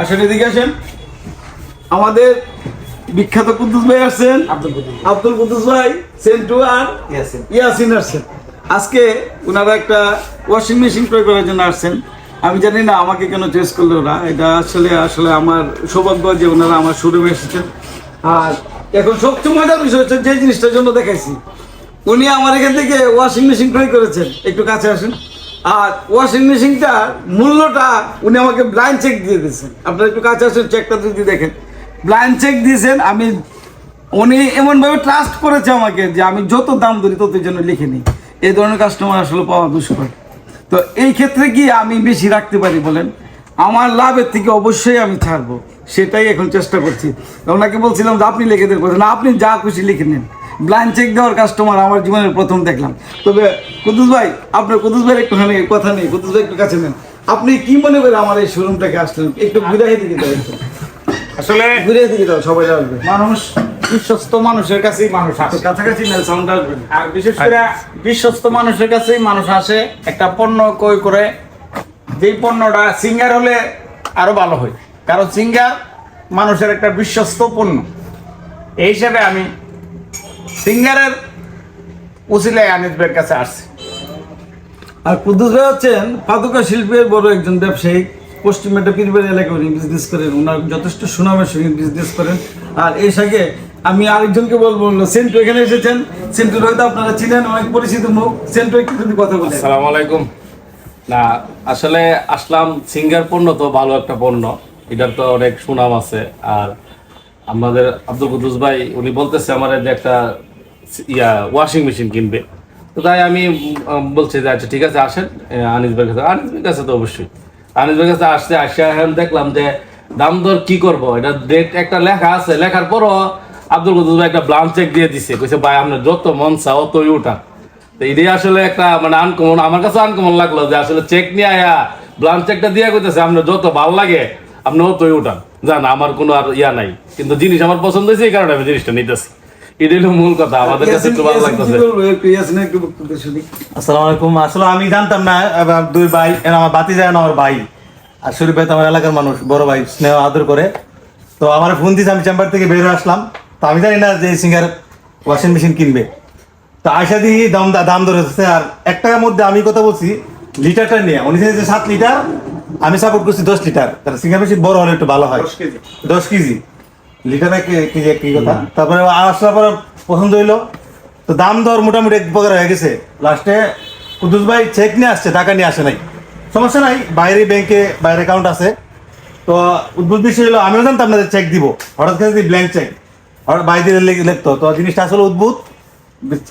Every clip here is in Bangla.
আসেন এদিকে আসেন। আমাদের বিখ্যাত কুদ্দুস ভাই আসছেন। আব্দুল কুদ্দুস ভাই। সেন্টু আর ইয়াসিন। ইয়াসিন আসছেন। আজকে ওনারা একটা ওয়াশিং মেশিন ক্রয় করার জন্য আসছেন। আমি জানি না আমাকে কেন চয়েস করল ওরা। এটা আসলে আসলে আমার সৌভাগ্য যে ওনারা আমার শোরুমে এসেছেন। আর এখন সবচেয়ে মজার বিষয় হচ্ছে যে জিনিসটার জন্য দেখাইছি। উনি আমার এখান থেকে ওয়াশিং মেশিন ক্রয় করেছেন। একটু কাছে আসেন। আর ওয়াশিং মেশিনটার মূল্যটা উনি আমাকে ব্লাইন্ড চেক দিয়ে দিয়েছেন। আপনারা একটু কাছে আসেন চেকটা যদি দেখেন। ব্লাইন্ড চেক দিয়েছেন, আমি উনি এমনভাবে ট্রাস্ট করেছে আমাকে যে আমি যত দাম ধরি তত জন্য লিখে নিই। এই ধরনের কাস্টমার আসলে পাওয়া দুষ্কর। তো এই ক্ষেত্রে কি আমি বেশি রাখতে পারি বলেন? আমার লাভের থেকে অবশ্যই আমি ছাড়বো। সেটাই এখন চেষ্টা করছি। ওনাকে বলছিলাম যে আপনি লিখে কথা না, আপনি যা খুশি লিখে নেন। ব্লাইন্ড চেক দেওয়ার কাস্টমার আমার জীবনের প্রথম দেখলাম। তবে কুদ্দুস ভাই আপনার কুদ্দুস ভাইয়ের একটুখানি কথা নেই কুদ্দুস ভাই একটু কাছে নেন। আপনি কি মনে করে আমার এই শোরুমটাকে আসলেন? একটু ঘুরে দিকে একটু। আসলে ঘুরে দিকে দাও সবাই আসবে। মানুষ বিশ্বস্ত মানুষের কাছেই মানুষ আসে। কাছাকাছি সাউন্ড আসবে আর বিশেষ করে বিশ্বস্ত মানুষের কাছেই মানুষ আসে। একটা পণ্য ক্রয় করে যেই পণ্যটা সিঙ্গার হলে আরও ভালো হয়। কারণ সিঙ্গার মানুষের একটা বিশ্বস্ত পণ্য। এই হিসাবে আমি সিঙ্গারের উচিলায় আনিসবের কাছে আসছে। আর কুদ্দুস ভাই হচ্ছেন পাদুকা শিল্পের বড় একজন ব্যবসায়ী পশ্চিম মেটা এলাকায় উনি বিজনেস করেন ওনার যথেষ্ট সুনামের সঙ্গে বিজনেস করেন। আর এই সঙ্গে আমি আরেকজনকে বলব সেন্টু এখানে এসেছেন। সেন্টুর হয়তো আপনারা চিনেন অনেক পরিচিত মুখ। সেন্টু একটু যদি কথা বলেন। আসসালামু আলাইকুম। না আসলে আসলাম সিঙ্গার পণ্য তো ভালো একটা পণ্য এটার তো অনেক সুনাম আছে। আর আমাদের আব্দুল কুদ্দুস ভাই উনি বলতেছে আমার যে একটা ইয়া ওয়াশিং মেশিন কিনবে। তো তাই আমি বলছি যে আচ্ছা ঠিক আছে, আসেন। আনিস কাছে। আনিস কাছে তো অবশ্যই। আনিস ভাইয়ের কাছে আসতে, আসে, এখন দেখলাম যে দাম দর কি করব? এটা ডেট একটা লেখা আছে। লেখার পরও আব্দুল কুদ্দুস ভাই একটা ব্লান চেক দিয়ে দিছে। কইছে, ভাই, আপনার যত মন চা অতই উঠা তো এটাই আসলে একটা মানে আনকমন আমার কাছে আনকমন লাগল যে আসলে চেক নিয়ে আয়া ব্লান চেকটা দিয়ে কইতেছে, আপনার যত ভালো লাগে, আপনি অতই উঠান। জান, আমার কোনো আর ইয়া নাই। কিন্তু জিনিস আমার পছন্দ হয়েছে, এই কারণে আমি জিনিসটা নিতেছি। এটাই হলো মূল কথা আমাদের কাছে একটু ভালো লাগতেছে। বলব? একটু ইয়াসিনের একটু বক্তব্য শুনি। আসসালামু আলাইকুম আসলে আমি জানতাম না দুই ভাই আমার বাতি যায় না আমার ভাই। আর শরীফ ভাই তো আমার এলাকার মানুষ বড় ভাই স্নেহ আদর করে। তো আমার ফোন দিয়েছে আমি চেম্বার থেকে বের আসলাম। তো আমি জানি না যে সিঙ্গার ওয়াশিং মেশিন কিনবে। তো আয়সা দিয়ে দাম দাম ধরেছে আর এক টাকার মধ্যে আমি কথা বলছি লিটারটা নিয়ে। উনি চাইছে সাত লিটার আমি সাপোর্ট করছি দশ লিটার। তাহলে সিঙ্গার মেশিন বড় হলে একটু ভালো হয়। দশ কেজি। লিটারে কে- কেজি কি কথা? তারপরে আসার পরে পছন্দ হইল। তো দাম দর মোটামুটি এক প্রকার হয়ে গেছে। লাস্টে কুদুস ভাই চেক নিয়ে আসছে, টাকা নিয়ে আসে নাই। সমস্যা নাই, বাইরে ব্যাংকে বাইরে অ্যাকাউন্ট আছে। তো উদ্ভুত বিষয় হলো, আমিও জানতাম না যে চেক দিব। হঠাৎ করে ব্ল্যাঙ্ক চেক হঠাৎ বাইরে লিখতো। তো জিনিসটা আসলে উদ্ভুত।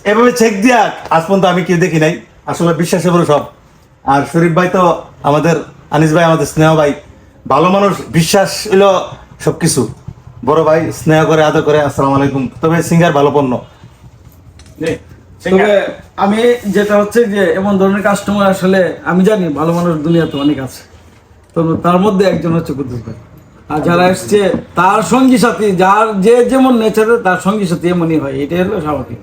এভাবে চেক দিয়া আজ পর্যন্ত আমি কেউ দেখি নাই। আসলে বিশ্বাসে বলো সব। আর শরীফ ভাই তো আমাদের, আনিস ভাই, আমাদের স্নেহ ভাই। ভালো মানুষ, বিশ্বাস হইল সবকিছু। বড় ভাই স্নেহ করে আদর করে আসসালামু আলাইকুম। তবে সিঙ্গার ভালো পণ্য। তবে আমি যেটা হচ্ছে যে এমন ধরনের কাস্টমার আসলে আমি জানি ভালো মানুষ দুনিয়াতে অনেক আছে। তো তার মধ্যে একজন হচ্ছে কুদ্দুস ভাই। আর যারা এসছে তার সঙ্গী সাথী যার যে যেমন নেচারে তার সঙ্গী সাথী এমনই হয় এটাই হলো স্বাভাবিক।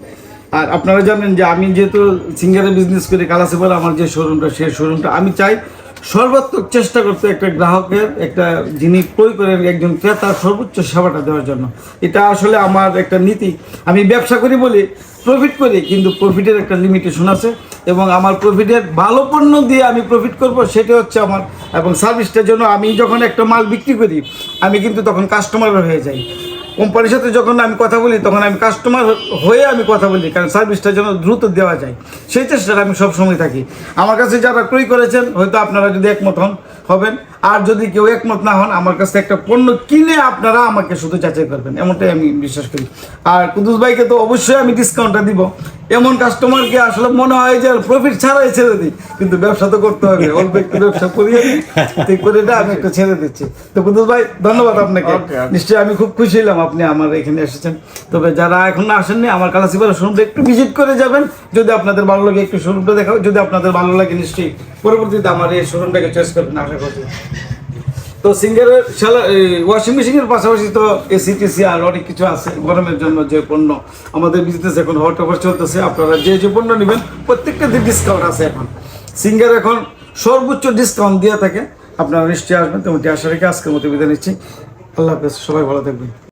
আর আপনারা জানেন যে আমি যেহেতু সিঙ্গারের বিজনেস করি কালাসে বলে আমার যে শোরুমটা সেই শোরুমটা আমি চাই সর্বাত্মক চেষ্টা করতে একটা গ্রাহকের, একটা যিনি ক্রয় করেন একজন ক্রেতার সর্বোচ্চ সেবাটা দেওয়ার জন্য। এটা আসলে আমার একটা নীতি। আমি ব্যবসা করি বলি প্রফিট করি, কিন্তু প্রফিটের একটা লিমিটেশন আছে এবং আমার প্রফিটের ভালো পণ্য দিয়ে আমি প্রফিট করব, সেটা হচ্ছে আমার এবং সার্ভিসটার জন্য আমি যখন একটা মাল বিক্রি করি, আমি কিন্তু তখন কাস্টমার হয়ে যাই। কোম্পানির সাথে যখন আমি কথা বলি, তখন আমি কাস্টমার হয়ে আমি কথা বলি, কারণ সার্ভিসটা যেন দ্রুত দেওয়া যায়। সেই চেষ্টাটা আমি সবসময় থাকি। আমার কাছে যারা ক্রয় করেছেন, হয়তো আপনারা যদি একমত হন, হবেন। আর যদি কেউ একমত না হন, আমার কাছে একটা পণ্য কিনে আপনারা আমাকে শুধু যাচাই করবেন। এমনটাই আমি বিশ্বাস করি। আর কুদুস ভাইকে তো অবশ্যই আমি ডিসকাউন্টটা দিব। এমন কাস্টমার কাস্টমারকে আসলে মনে হয় যে প্রফিট ছাড়াই ছেড়ে দিই। কিন্তু ব্যবসা তো করতে হবে অল্প একটু ব্যবসা করিয়ে ঠিক করে এটা আমি একটু ছেড়ে দিচ্ছি। তো কুদুস ভাই ধন্যবাদ আপনাকে। নিশ্চয়ই আমি খুব খুশি হলাম আপনি আমার এখানে এসেছেন। তবে যারা এখন আসেননি আমার কালাসিপাড়া শোরুমটা একটু ভিজিট করে যাবেন। যদি আপনাদের ভালো লাগে একটু শোরুমটা দেখাও যদি আপনাদের ভালো লাগে নিশ্চয়ই পরবর্তীতে আমার এই শোরুমটাকে চয়েস করবেন আশা করছি। তো সিঙ্গারের ওয়াশিং মেশিনের পাশাপাশি তো এসি টিসি আর অনেক কিছু আছে গরমের জন্য যে পণ্য আমাদের বিজনেস এখন হট অফার চলতেছে। আপনারা যে যে পণ্য নেবেন প্রত্যেকটাতে ডিসকাউন্ট আছে এখন। সিঙ্গার এখন সর্বোচ্চ ডিসকাউন্ট দিয়ে থাকে। আপনারা নিশ্চয়ই আসবেন, তেমনটি আশা রেখে আজকের মতো বিদায় নিচ্ছি। আল্লাহ হাফেজ, সবাই ভালো থাকবেন।